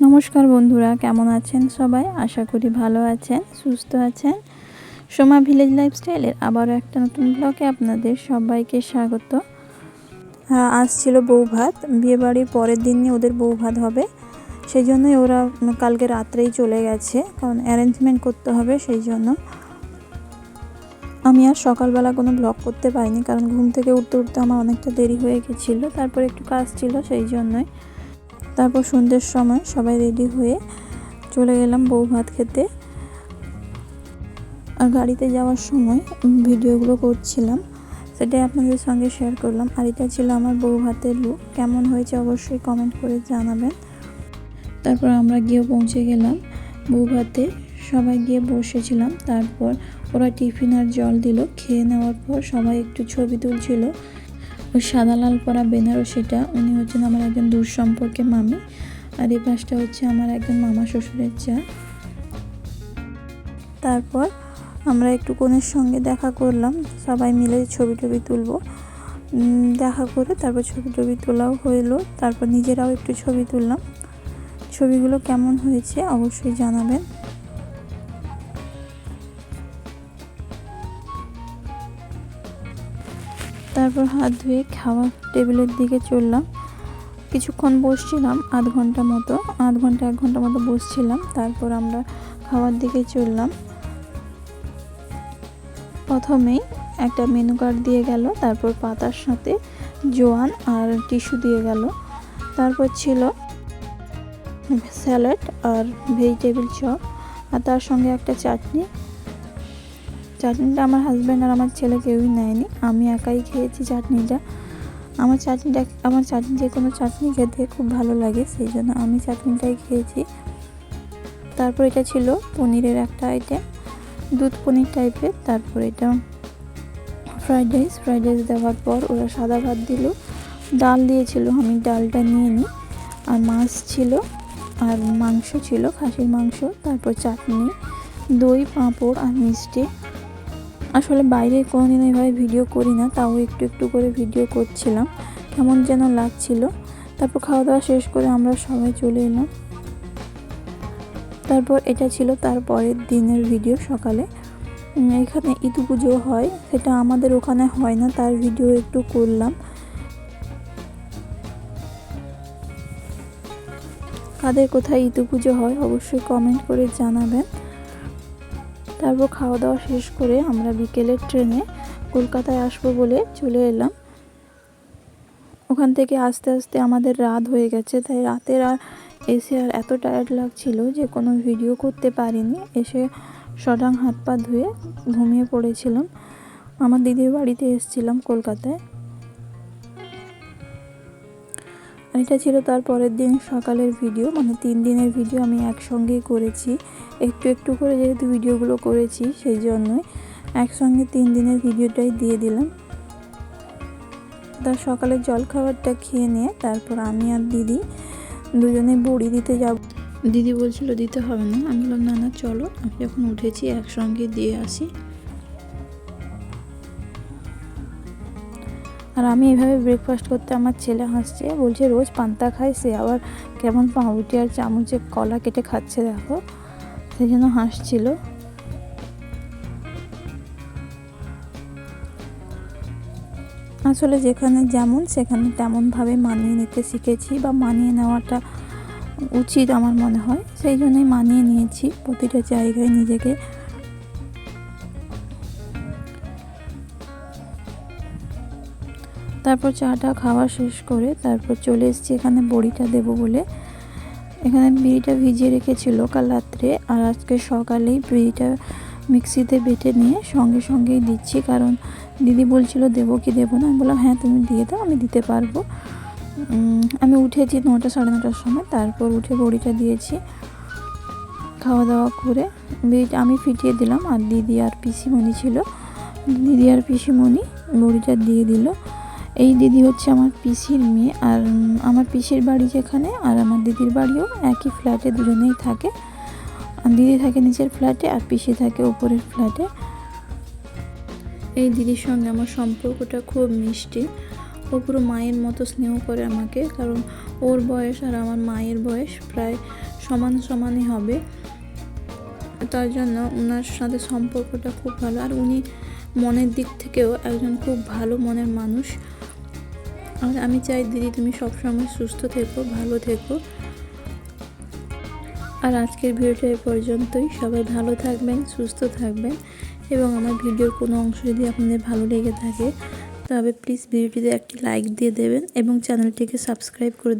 নমস্কার বন্ধুরা কেমন আছেন সবাই? আশা করি ভালো আছেন সুস্থ আছেন। সোমা ভিলেজ লাইফস্টাইলের আবারও একটা নতুন ব্লগে আপনাদের সবাইকে স্বাগত। আহ, আজ ছিল বউ ভাত বিয়েবাড়ির পরের দিনই ওদের বউ ভাত হবে। সেই জন্যই ওরা কালকে রাত্রেই চলে গেছে কারণ অ্যারেঞ্জমেন্ট করতে হবে সেই জন্য আমি আর সকালবেলা কোনো ব্লগ করতে পারিনি কারণ ঘুম থেকে উঠতে উঠতে আমার অনেকটা দেরি হয়ে গেছিল তারপর একটু কাজ ছিল সেই জন্যই তারপর সন্ধ্যের সময় সবাই রেডি হয়ে চলে গেলাম বউ ভাত খেতে। আর গাড়িতে যাওয়ার সময় ভিডিওগুলো করছিলাম, সেটাই আপনাদের সঙ্গে শেয়ার করলাম। আর এটা ছিল আমার বউ ভাতের লুক, কেমন হয়েছে অবশ্যই কমেন্ট করে জানাবেন। তারপর আমরা গিয়ে পৌঁছে গেলাম বউ ভাতে। সবাই গিয়ে বসেছিলাম, তারপর ওরা টিফিন আর জল দিল। খেয়ে নেওয়ার পর সবাই একটু ছবি তুলছিল। ওই সাদা লাল পরা বেনারসিটা উনি হচ্ছেন আমার একজন দূর সম্পর্কে মামি। আর এই পাশটা হচ্ছে আমার একজন মামা শ্বশুরের চা। তারপর আমরা একটু কনের সঙ্গে দেখা করলাম, সবাই মিলে ছবি টবি তুলবো। দেখা করে তারপর ছবি টবি তোলাও হইল, তারপর নিজেরাও একটু ছবি তুললাম। ছবিগুলো কেমন হয়েছে অবশ্যই জানাবেন। তারপর হাত ধুয়ে খাওয়া টেবিলের দিকে চললাম। কিছুক্ষণ বসছিলাম, আধ ঘণ্টা মতো, আধ ঘণ্টা, এক ঘণ্টা মতো বসছিলাম। তারপর আমরা খাওয়ার দিকে চললাম। প্রথমেই একটা মেনু কার্ড দিয়ে গেল, তারপর পাতার সাথে জোয়ান আর টিস্যু দিয়ে গেল। তারপর ছিল স্যালাড আর ভেজিটেবিল চপ, আর তার সঙ্গে একটা চাটনি চাটনিটা আমার হাজব্যান্ড আর আমার ছেলে কেউই নেয়নি। আমি একাই খেয়েছি চাটনিটা। আমার চাটনিটা, আমার চাটনি যে কোনো চাটনি খেতে খুব ভালো লাগে, সেই জন্য আমি চাটনিটাই খেয়েছি। তারপর এটা ছিল পনিরের একটা আইটেম দুধ পনির টাইপের তারপর এটা ফ্রাইড রাইস ফ্রাইড রাইস দেওয়ার পর ওরা সাদা ভাত দিল। ডাল দিয়েছিল, আমি ডালটা নিয়ে নিই। আর মাছ ছিল, আর মাংস ছিল, খাসির মাংস, তারপর চাটনি, দই, পাঁপড় আর মিষ্টি। আসলে বাইরে কোনোদিন এইভাবে ভিডিও করি না, তাও একটু একটু করে ভিডিও করছিলাম, কেমন যেন লাগছিল। তারপর খাওয়া দাওয়া শেষ করে আমরা সবাই চলে এলাম। তারপর এটা ছিল তার পরের দিনের ভিডিও সকালে। এখানে ইদু পুজো হয়, সেটা আমাদের ওখানে হয় না, তার ভিডিও একটু করলাম। কাদের কোথায় ইদু পুজো হয় অবশ্যই কমেন্ট করে জানাবেন। তারপর খাওয়া দাওয়া শেষ করে আমরা বিকেলের ট্রেনে কলকাতায় আসব বলে চলে এলাম। ওখান থেকে আস্তে আস্তে আমাদের রাত হয়ে গেছে, তাই রাতের আর এসে আর এত টায়ার্ড লাগছিল যে কোনো ভিডিও করতে পারিনি। এসে সডাং হাত পা ধুয়ে ঘুমিয়ে পড়েছিলাম। আমার দিদির বাড়িতে এসেছিলাম কলকাতায়। আর এটা ছিল তার পরের দিন সকালের ভিডিও মানে তিন দিনের ভিডিও আমি একসঙ্গেই করেছি। একটু একটু করে যেহেতু ভিডিওগুলো করেছি, সেই জন্যই একসঙ্গে তিন দিনের ভিডিওটাই দিয়ে দিলাম। তার সকালের জলখাবারটা খেয়ে নিয়ে তারপর আমি আর দিদি দুজনে বড়ি দিতে যাব। দিদি বলছিল দিতে হবে না। আমি বললাম, না না, চলো। আমি যখন উঠেছি, একসঙ্গে দিয়ে আসি। আর আমি এভাবে ব্রেকফাস্ট করতে আমার ছেলে হাসছে, বলছে, রোজ পান্তা খায় সে, আবার কেমন পাউরুটি আর চামচে কলা কেটে খাচ্ছে দেখো। সেই জন্য হাসছিল। আসলে যেখানে যেমন, সেখানে তেমনভাবে মানিয়ে নিতে শিখেছি বা মানিয়ে নেওয়াটা উচিত আমার মনে হয়। সেই জন্যই মানিয়ে নিয়েছি, প্রতিটা জায়গায় নিজেকে তারপর চাটা খাওয়া শেষ করে তারপর চলে এসেছি এখানে বড়িটা দেবো বলে। এখানে বিড়িটা ভিজিয়ে রেখেছিল কাল রাত্রে আর আজকে সকালেই বিড়িটা মিক্সিতে বেটে নিয়ে সঙ্গে সঙ্গেই দিচ্ছি কারণ দিদি বলছিল, দেবো কি দেবো না? আমি বললাম হ্যাঁ তুমি দিয়ে দাও, আমি দিতে পারব। আমি উঠেছি নটা সাড়ে নটার সময়, তারপর উঠে বড়িটা দিয়েছি খাওয়া দাওয়া করে। বিড়িটা আমি ফিটিয়ে দিলাম আর দিদি আর পিসিমণি ছিল। দিদি আর পিসিমণি বড়িটা দিয়ে দিল। এই দিদি হচ্ছে আমার পিসির মেয়ে আর আমার পিসির বাড়ি যেখানে আর আমার দিদির বাড়িও একই ফ্ল্যাটে দুজনেই থাকে। দিদি থাকে নিচের ফ্ল্যাটে আর পিসি থাকে উপরের ফ্ল্যাটে। এই দিদির সঙ্গে আমার সম্পর্কটা খুব মিষ্টি। ও পুরো মায়ের মতো স্নেহ করে আমাকে, কারণ ওর বয়স আর আমার মায়ের বয়স প্রায় সমান সমানই হবে। তার জন্য ওনার সাথে সম্পর্কটা খুব ভালো। আর উনি মনের দিক থেকেও একজন খুব ভালো মনের মানুষ। আর আমি চাই দিদি তুমি সবসময় সুস্থ থেকো, ভালো থেকো। আর আজকের ভিডিওটা এ পর্যন্তই। সবাই ভালো থাকবেন, সুস্থ থাকবেন এবং আমার ভিডিওর কোনো অংশ যদি আপনাদের ভালো লেগে থাকে, তবে প্লিজ ভিডিওটিতে একটি লাইক দিয়ে দেবেন এবং চ্যানেলটিকে সাবস্ক্রাইব করে